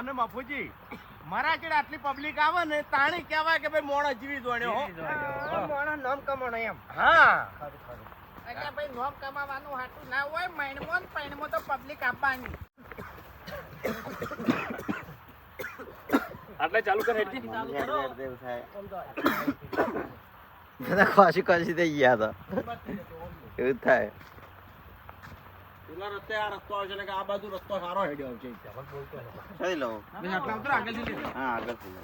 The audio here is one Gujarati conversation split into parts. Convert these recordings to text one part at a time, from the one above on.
અને બાપુજી મારા ચેડ આટલી પબ્લિક આવે ને તાણી કહેવાય કે ભાઈ મોણો જીવી જોણ્યો હો. મોણો નામ કમાણો એમ. હા. એટલે ભાઈ નોમ કમાવાનું હાટું ના હોય મહિનમો ને પૈણમો તો પબ્લિક આપવાની. આટલે ચાલુ કરે હેડજી. બધા ખોસી ખોસી થઈ ગયા હતા એવું થાય. પેલા રસ્તે આ રસ્તો આવશે ને આ બાજુ રસ્તો સારો હેડ્યો આવશે ચડી લો આટલા ઉતરો આગળથી હા આગળથી લો.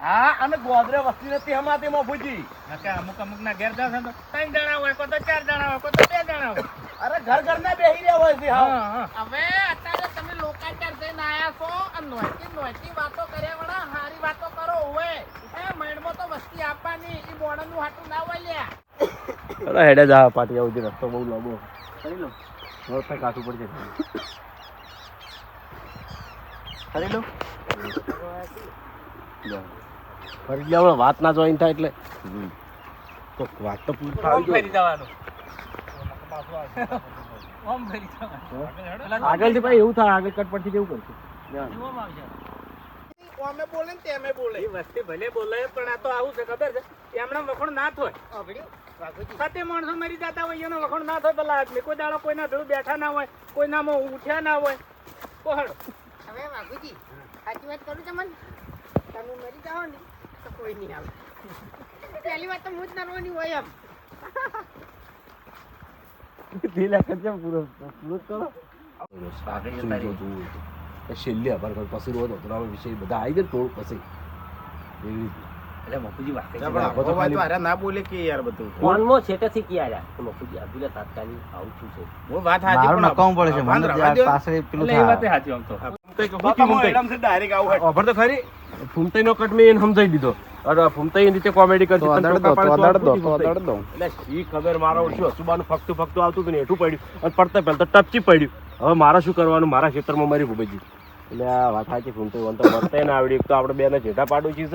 હા અને ગોદરે વસ્તી નથી હમાતી મફુજી અમુક અમુક ના ઘેર જાવ તો ત્રણ જણા હોય કોઈ તો ચાર જણા હોય કોઈ તો બે જણા હોય. અરે ઘર ઘર ના બેહી રહ્યા હોય છે હા. હવે છો અને નોયતી વાતો કર્યા વડા હારી વાતો કરો હોય એ મેડમો તો વસ્તી આપવાની એ મોણાનું હાટું ના હોય લ્યા. અરે હેડે જા પાટી આવું રસ્તો બહુ લાંબો. કરી લો. રોડ કાઢવું પડશે કરી લો. ફરી જાવ વાત ના જોઈન થાય એટલે. તો વાત તો પૂરી ફરી જવાનું. આગળથી ભાઈ એવું થાય આગળ કટ પરથી કેવું કરશું? અમે બોલે ને તેમે બોલે. એ વસ્તી ભલે બોલે પણ આ તો આવું છે ખબર છે? એમણે વખણ ના થાય સતે માણસો મરી જતા હોય એનો વખણ ના થાય પેલા આદમી. કોઈ દાડો કોઈના ધૂળ બેઠા ના હોય કોઈનામાં ઉઠ્યા ના હોય. કોહડ હવે વાઘુજી સાચી વાત કરું તમને તમે મરી જાઓ ને તો કોઈ નહીં આવે. પહેલી વાત તો હું જ નરવાની હોય એમ. પૂરો? પૂરો કરો. છેલ્લે અભર ઘર પાસે રોજ અધરાનો વિશે બધા આવી ગયા થોડું પછી. એવી રીતે. એટલે મફુજી વાત પણ આવો વાત તો હારે ના બોલે કે યાર બધું. ફોનમાં છેટેથી ક્યાં રહ્યા મફુજી અભિલા તાત્કાલિક આવું શું છે. હું વાત સાચી પણ નકામું પડે છે મને રવા જે દ્યો. આ પાછળ પેલું એ વાતે થાય આમ તો. ફૂમતાઈ હું કીધું એડમ આવું હેડ. ખબર તો ખરી. ફૂમતાઈ નો કટ મેં સમજાઈ દીધો. અરે ફૂમતાઈ રીતે કોમેડી કરતી તો. એટલે શી ખબર મારો ઓછું હસુબાનું ફક્ત ફકતું આવતું હતું ને એટલું પડ્યું. અને પડતા પહેલા તો ટપચી પડ્યું. હવે મારે શું કરવાનું? મારા ખેતરમાં મારી ભૂબેજી એટલે આ વાત સાચી ફૂમતાઈ વન તો મળતા ના આવડી તો આપણે બેને જેઠા પાડું છે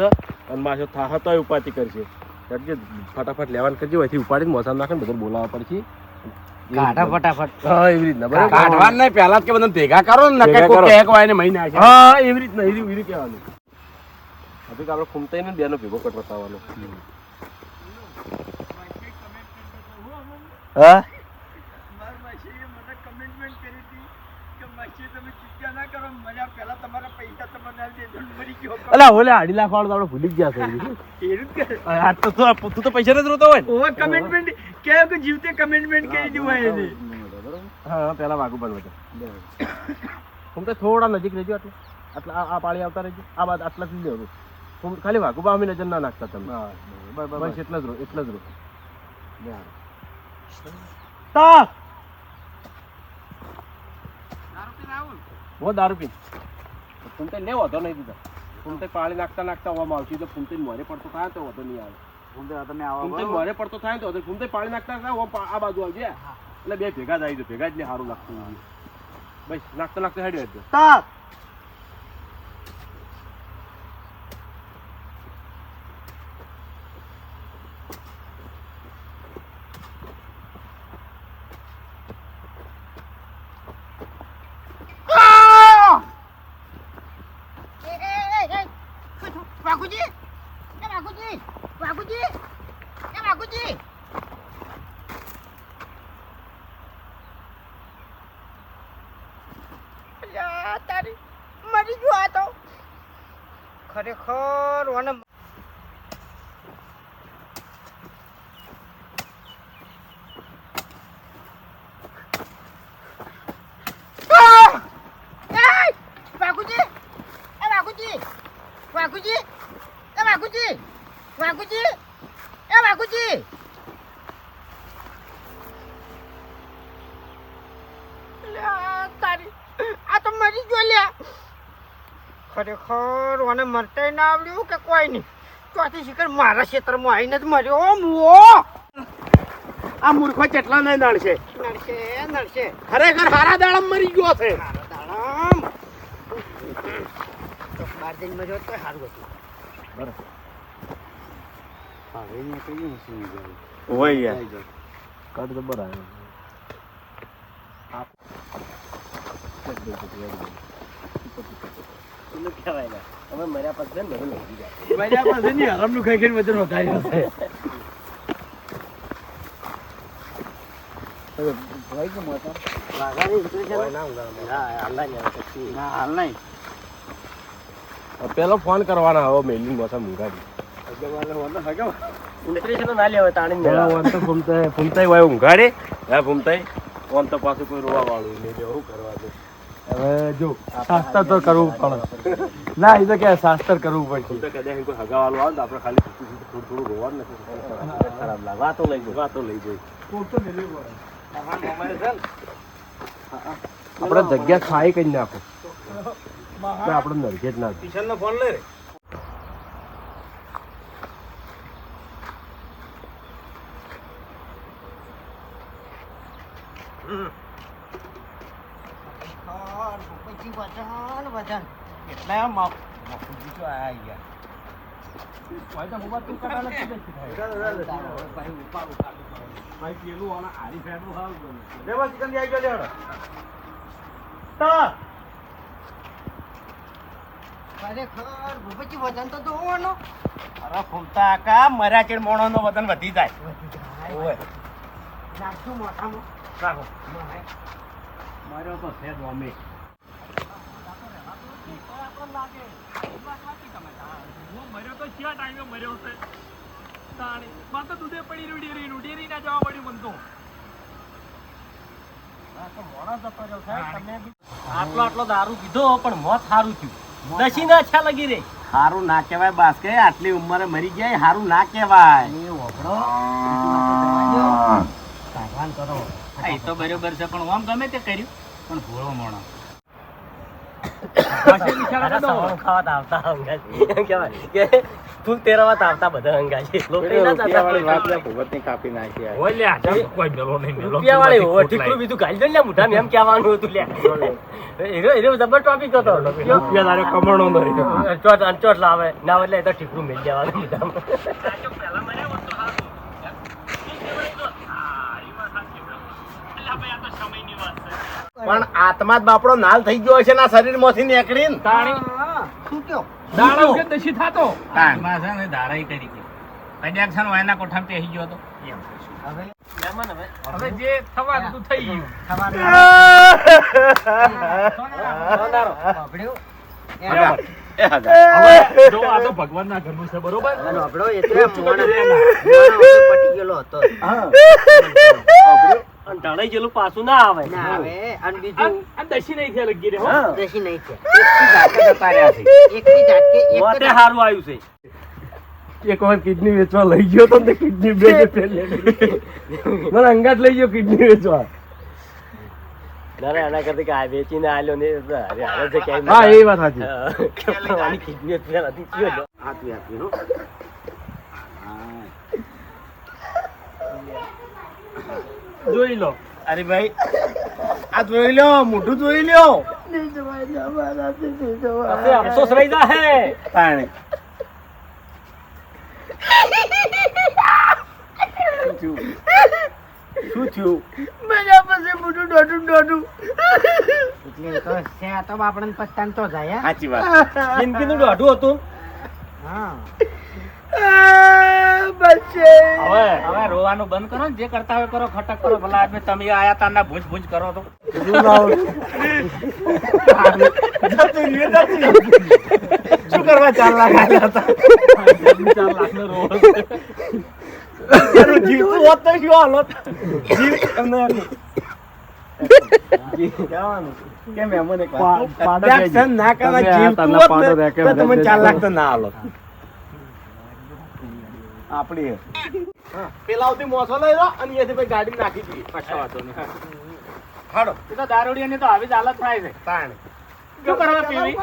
અને માથે થાહ તો ઉપાતી કરશે. કરજે ફટાફટ લેવાનું કરજે અહીંથી ઉપાડીને મોસામ નાખીને બધું બોલાવવા પડશે. કાઢા ફટાફટ. હા એવી રીતના બરાબર? કાઢવાનું નહીં પહેલા જ કે બધા ભેગા કરો ને નકે કોઈ એને હા એવી રીતના એવી એવી કહેવાનું. હવે તો આપણે ને બેનો ભેગો કટ બતાવવાનો હા? અલા ઓલે અઢી લાખ વાળો તો આપણે ભૂલી ગયા છે. આ તો તું તું તો પૈસા નથી રોતો હોય ઓવર કમિટમેન્ટ કેવું કે જીવતે કમિટમેન્ટ કરી દીધું હોય એને? હા પેલા વાગુ બનવા હું તો થોડા નજીક રહેજો આટલા. આટલા આ- પાળી આવતા રહેજો. આ બાદ આટલા જ લેવું હું ખાલી વાગુ બા અમે નજર ના નાખતા તમે બસ એટલા જ રહો એટલા જ રહો. તા! દારૂ પીને આવું હું દારૂ પી ફૂમતે ને વધો નહીં દીધો ફૂમતે પાણી નાખતા નાખતા હોવામાં આવશે. તો ફૂમતે મોરે પડતો થાય તો વધો નહીં આવે. તમે આવો ફૂમતે મોરે પડતો થાય તો ફૂમતે પાણી નાખતા નાખતા આ બાજુ આવજે. એટલે બે ભેગા જ આવી જાઓ. ભેગા જ ને સારું લાગતું બસ નાખતા નાખતા હેડ્યો તા એ, એ, એ, એ. વાઘુજી એ વાઘુજી વાઘુજી એ વાઘુજી અલ્યા, તારી મરી ગયો આ તો. ખરેખર ઓને એ વાઘુજી એ વાઘુજી વાઘુજી એ વાઘુજી વાઘુજી એ વાઘુજી અલ્યા, તારી આ તો મરી ગયો લ્યા ખરેખર મને મરતા ના આવડ્યું કે કોઈ નહીં? ચોથી શિખર મારા ક્ષેત્રમાં આવીને જ મર્યો મુઓ. આ મૂર્ખો કેટલા નહીં નડશે નડશે નડશે ખરેખર હારા દાડમ મરી ગયો છે. દાડમ. તો બાર જઈને મર્યો તો સારું હતું. ઓય યાર. કટ જબર આવ્યો પેલું કહેવાય અમે મર્યા પછી ને બધું લઈ જાય વાઘાની impression- હા, હાલના જ આવે પછી. પેલો ફોન કરવાના હવે મેલિંગ ઉતરી છે તો ના લેવાય, તાણી ઓન તો ઊંઘાડે હા ઓન તો પાછું કોઈ રોવા વાળું નહીં શું કરવા દે હવે જો શાસ્ત્ર તો કરવું પડે. ના એ તો કે શાસ્ત્ર કરવું પડશે. તો કદાચ કોઈ હગાવાળું આવે ને તો આપણે ખાલી થોડું થોડું રોવાનું નથી ખરાબ લાગે. વાતો લઈ જાય વાતો લઈ જાય આપણે જગ્યા ખાઈ કઈ નાખો. તો આપણે નરકે જ ના કિશન નો ફોન લે. રે કેટલા માફ મફુજી તો આયા યાર લે બસ ચિકન આવી ગયો લેવડો. અરે ફૂમતા કા મર્યા ચેડ મોણો નો વજન વધી જાય નાખો મારો તો છે જ અમે મર્યો તો ક્યાં ટાઈમે મર્યો છે તાણી. માં તો દૂધે પડી રૂડી રહી રૂડી ના જવા પડ્યું મન તો. આટલો આટલો દારૂ પીધો પણ મોત સારું થયું. નશી ના અચ્છા લગી રે હારું ના કહેવાય બાસ્કે. આટલી ઉંમરે મરી ગયા સારું ના કહેવાય. એ તો બરોબર છે પણ આમ ગમે તે કર્યું. પણ ભોળો મોણો અરે સવાણું ખાવા તો આવતા હંગાજી. એમ કહેવાય કે ફૂલ તેરવા તો આવતા બધા કોઈ મેલો નહીં મેલો હોય, ઠીકરું બીજું ગાલી દો ને લ્યા મોઢામાં, એમ કહેવાનું હતું જબર topic હતો. રૂપિયા તારે કમાણો ચોટ અંચોટ લાવે. ના એટલે એ તો ઠીકરું મેલ મોઢામાં. પણ આત્મા જ બાપડો નાલ થઈ ગયો છે ના શરીરમાંથી નીકળીને. દાડા ઉગે દશી થાતો. આત્મા છે ને દાડાઈ કરી કે કદાચ છે ને વાયના કોઠામાં પેહી ગયો હતો. મહેમાન હવે. હવે. જે થવાનું તું થઈ ગયું. હવે જો આ તો ભગવાનના ઘરનું છે બરોબર? અને ઢળાઈ ગયેલું પાછું ના આવે. આ આ દશી નહીં થયા લગી રે હો. હા. મોતે હારું આવ્યું છે. એક વાર કિડની વેચવા લઈ ગયો તો ને કિડની બે મને અંગાત લઈ ગયો કિડની વેચવા. ના ના, એના કરતા કે આ વેચીને આલ્યો ને અરે હા એ વાત સાચી. કિડની હતી જોઈ લો. અરે ભાઈ આ જોઈ લ્યો મોઢું જોઈ લ્યો પછી અફસોસ રહી જાહે. પાણી શું થયું? સાચી વાત. જિંદગીનું દોઢું હતું. હવે હવે રોવાનું બંધ કરો ને જે કરતા હોય કરો ખટક કરો. ભલા આદમી તમે આયા તારના ભૂજ ભૂજ કરો તો. શું કરવા ચાર લાખ આલ્યા હતા? ચાર લાખનો રોવો જીવતું હોત તો શું હાલત જીવ એમને કહેવાનું કે મહેમાન એક વાત? પા- પાડો કદાચ છે ને તમે જીવતું હોત તો તમે ચાર લાખ તો ના હાલો આપણી પેલા સુધી મોસો લઈ લો અને એથી પછી ગાડી નાખી દઈએ. કશો વાંધો નહીં. હાડો એ તો દારૂડિયાની તો આવી જ હાલત થાય છે. તાણ. શું કરવા પીવી?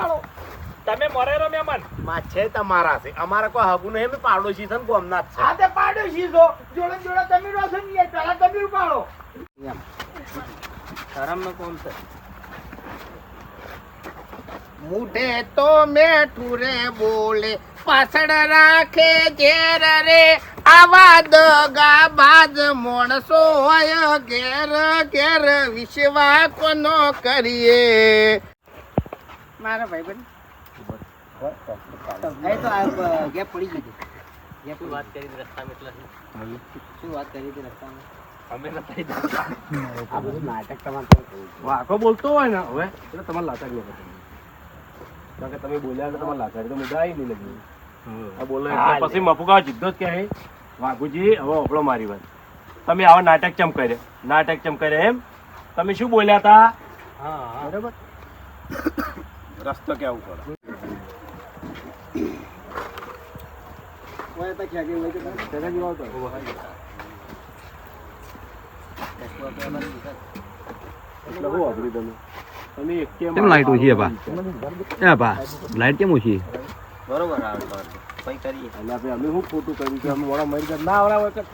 તમે મરે રો મેમનમાં છે તમારા છે. અમારા કોઈ હગુ નહીં અમે પાડોશી છે ને ગોમના છે. હા તે પાડોશી છો. જોડે જોડે તમે રહો છો ને પેલા તમે ઉપાડો. શરમનો કોમ છે? મુઢે તો મેઠું રે બોલે. પાછળ રાખે ઘેર રે. આવા દગા બાદ મોણસો હોય ઘેર ઘેર વિશ્વા કોનો કરીએ. મારા ભાઈ બન શું વાત કરી રસ્તામાં એટલે શું વાત કરી હતી રસ્તામાં? અમે બોલતો હોય ને હવે? એટલે તમારે લાચારી વખત કારણ કે તમે બોલ્યા એટલે તમારે લાચારી તો મજા આવી નહીં લગી. બોલો એટલે પછી મફુકા જીધો જ કહે વાઘુજી હવે ઓપડો મારી વાત. તમે આવા નાટક ચમ કરે. નાટક ચમ કરે એમ. તમે શું બોલ્યા હતા? બરાબર. રસ્તો કેવું પડે તમે કેમ લાઈટ ઓછી બા? બા લાઈટ કેમ ઓછી? બરોબર આવે કઈ કરીએ. અને આપણે અમે શું ખોટું કર્યું કે અમે મોડા મરી ગયા. ના આવડા વખત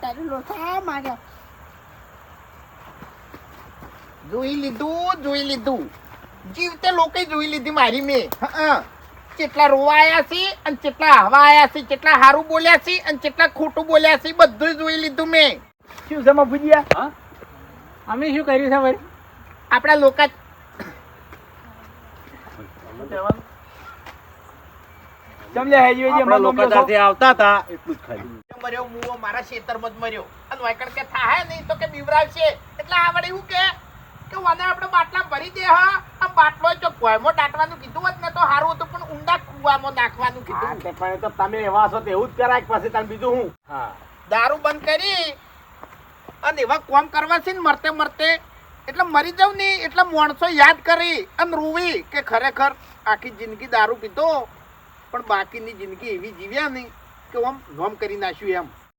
તારી લોસા માર્યા. જોઈ લીધું જોઈ લીધું. જીવતે લોકો જોઈ લીધી મારી મેં. હં. કેટલા રોવાયા છે અને કેટલા હવાયા છે કેટલા સારું બોલ્યા છે અને કેટલા ખોટું બોલ્યા છે બધું જોઈ લીધું મેં. શું છે ભૂજ્યા અમે શું કર્યું છે ભાઈ? આપણા લોકો સમજ્યા હેજી હેજી આપણા હમણાં લોકો ગમ્યો છો? ત્યાંથી આવતા હતા એટલું જ ખાલી મર્યો મુઓ મારા ખેતરમાં જ મર્યો. અને વાયકણ કે થાય નહીં તો કે બીવરાવશે. એટલે આવડે એવું કે કે વાને આપણે બાટલા ભરી દે હા? આ બાટલો જો કોયમાં દાટવાનું કીધું હોત ને તો સારું હતું પણ ઊંડા કુવામાં નાખવાનું કીધું. પણ તો તમે એવા છો તો એવું જ કરાય કે પછી તમે બીજું હું હા દારૂ બંધ કરી અને એવા કોમ કરવા છે ને મરતે મરતે એટલે મરી જાવ ને એટલે માણસો યાદ કરી અને રૂવી કે ખરેખર આખી જિંદગી દારૂ પીધો, પણ બાકીની જિંદગી એવી જીવ્યા નહીં કે આમ નોમ કરી નાખ્યું એમ.